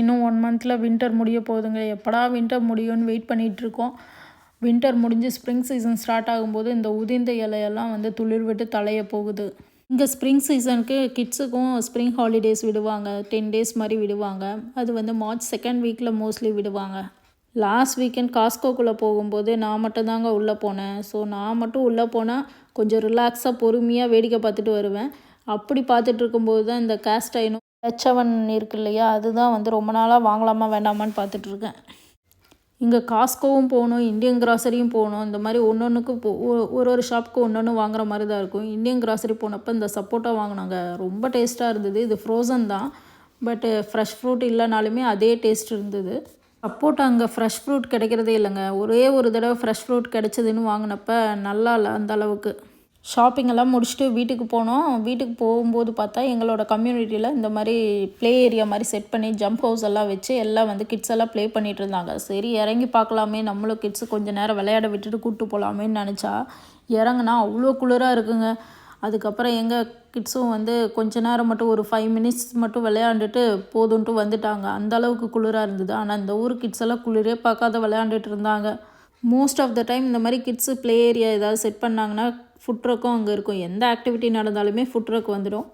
இன்னும் ஒன் மந்தில் வின்டர் முடிய போகுதுங்க. எப்படா வின்டர் முடியும்னு வெயிட் பண்ணிகிட்ருக்கோம் வின்டர் முடிஞ்சு ஸ்ப்ரிங் சீசன் ஸ்டார்ட் ஆகும்போது இந்த உதிர்ந்த இலையெல்லாம் வந்து துளிர் விட்டு தலைய போகுது. இங்கே ஸ்ப்ரிங் சீசனுக்கு கிட்ஸுக்கும் ஸ்ப்ரிங் ஹாலிடேஸ் விடுவாங்க. டென் டேஸ் மாதிரி விடுவாங்க. அது வந்து மார்ச் செகண்ட் வீக்கில் மோஸ்ட்லி விடுவாங்க. லாஸ்ட் வீக்கெண்ட் காஸ்கோக்குள்ளே போகும்போது நான் மட்டும் தாங்க உள்ளே போனேன். ஸோ நான் மட்டும் உள்ளே போனால் கொஞ்சம் ரிலாக்ஸாக பொறுமையாக வேடிக்கை பார்த்துட்டு வருவேன். அப்படி பார்த்துட்டு இருக்கும்போது தான் இந்த கேஸ்ட் ஐனும் ஹெச்எவன் இருக்கு இல்லையா அதுதான் வந்து ரொம்ப நாளாக வாங்கலாமா வேண்டாமான்னு பார்த்துட்ருக்கேன். இங்கே காஸ்கோவும் போகணும் இந்தியன் கிராசரியும் போகணும் இந்த மாதிரி ஒன்று ஒன்றுக்கு போ ஒரு ஒரு ஷாப்புக்கு ஒன்று ஒன்று வாங்குற மாதிரி தான் இருக்கும். இந்தியன் கிராசரி போனப்போ இந்த சப்போட்டா வாங்கினாங்க. ரொம்ப டேஸ்ட்டாக இருந்தது. இது ஃப்ரோசன் தான். பட்டு ஃப்ரெஷ் ஃப்ரூட் இல்லைனாலுமே அதே டேஸ்ட் இருந்தது. சப்போட்டா அங்கே ஃப்ரெஷ் ஃப்ரூட் கிடைக்கிறதே இல்லைங்க. ஒரே ஒரு தடவை ஃப்ரெஷ் ஃப்ரூட் கிடைச்சதுன்னு வாங்கினப்ப நல்லா இல்லை அந்த அளவுக்கு. ஷாப்பிங் எல்லாம் முடிச்சுட்டு வீட்டுக்கு போனோம். வீட்டுக்கு போகும்போது பார்த்தா எங்களோட கம்யூனிட்டியில் இந்த மாதிரி ப்ளே ஏரியா மாதிரி செட் பண்ணி ஜம்ப் ஹவுஸ் எல்லாம் வச்சு எல்லாம் வந்து கிட்ஸ் எல்லாம் ப்ளே பண்ணிகிட்டு இருந்தாங்க. சரி இறங்கி பார்க்கலாமே. நம்மளும் கிட்ஸு கொஞ்சம் நேரம் விளையாட விட்டுட்டு கூப்பிட்டு போகலாமேன்னு நினச்சா இறங்குனா அவ்வளோ குளிராக இருக்குங்க. அதுக்கப்புறம் எங்கள் கிட்ஸும் வந்து கொஞ்ச நேரம் மட்டும் ஒரு ஃபைவ் மினிட்ஸ் மட்டும் விளையாண்டுட்டு போதுன்ட்டு வந்துட்டாங்க. அந்தளவுக்கு குளிராக இருந்தது. ஆனால் இந்த ஊர் கிட்ஸ் எல்லாம் குளிரே பார்க்காத விளையாண்டுட்டு இருந்தாங்க. மோஸ்ட் ஆஃப் த டைம் இந்த மாதிரி கிட்ஸு ப்ளே ஏரியா ஏதாவது செட் பண்ணாங்கன்னா ஃபுட் ட்ரக்கும் அங்கே இருக்கும். எந்த ஆக்டிவிட்டி நடந்தாலுமே ஃபுட் ட்ரக் வந்துடும்